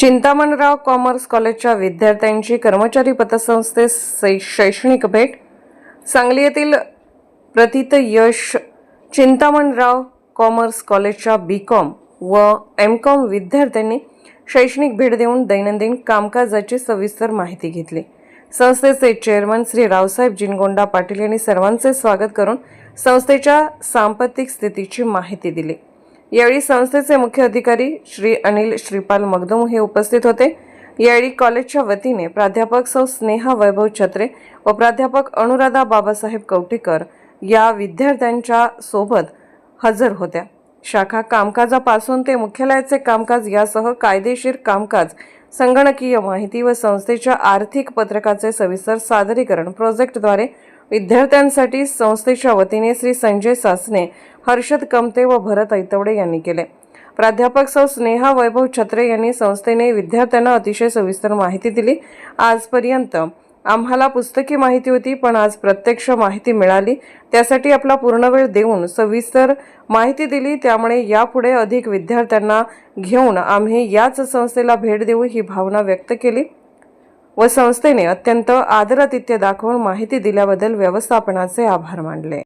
Chintamanrao commerce कॉलेजच्या विद्यार्थ्यांची कर्मचारी पतसंस्थेस शै- शैक्षणिक भेट. सांगली येथील प्रथित यश चिंतामणराव कॉमर्स कॉलेजच्या बी कॉम व एम कॉम विद्यार्थ्यांनी शैक्षणिक भेट देऊन दैनंदिन कामकाजाची सविस्तर माहिती घेतली. संस्थेचे चेअरमन श्री रावसाहेब जिनगोंडा पाटील यांनी सर्वांचे स्वागत करून संस्थेच्या सांपत्तिक स्थितीची माहिती दिली. यावेळी संस्थेचे मुख्य अधिकारी श्री अनिल श्रीपाल मगदुम हे उपस्थित होते. यावेळी कॉलेजच्या वतीने प्राध्यापक सौ स्नेहा वैभव छत्रे व प्राध्यापक अनुराधा बाबासाहेब कवटेकर या विद्यार्थ्यांच्या सोबत हजर होत्या. शाखा कामकाजापासून ते मुख्यालयाचे कामकाज यासह कायदेशीर कामकाज संगणकीय माहिती व संस्थेच्या आर्थिक पत्रकाचे सविस्तर सादरीकरण प्रोजेक्टद्वारे विद्यार्थ्यांसाठी संस्थेच्या वतीने श्री संजय सासने हर्षद कमते व भरत ऐतवडे यांनी केले. प्राध्यापक सौ स्नेहा वैभव छत्रे यांनी संस्थेने विद्यार्थ्यांना अतिशय सविस्तर माहिती दिली. आजपर्यंत आम्हाला पुस्तकी माहिती होती पण आज प्रत्यक्ष माहिती मिळाली. त्यासाठी आपला पूर्ण वेळ देऊन सविस्तर माहिती दिली. त्यामुळे यापुढे अधिक विद्यार्थ्यांना घेऊन आम्ही याच संस्थेला भेट देऊ ही भावना व्यक्त केली. व संस्थेने अत्यंत आदरातिथ्य दाखवून माहिती दिल्याबद्दल व्यवस्थापनाचे आभार मानले.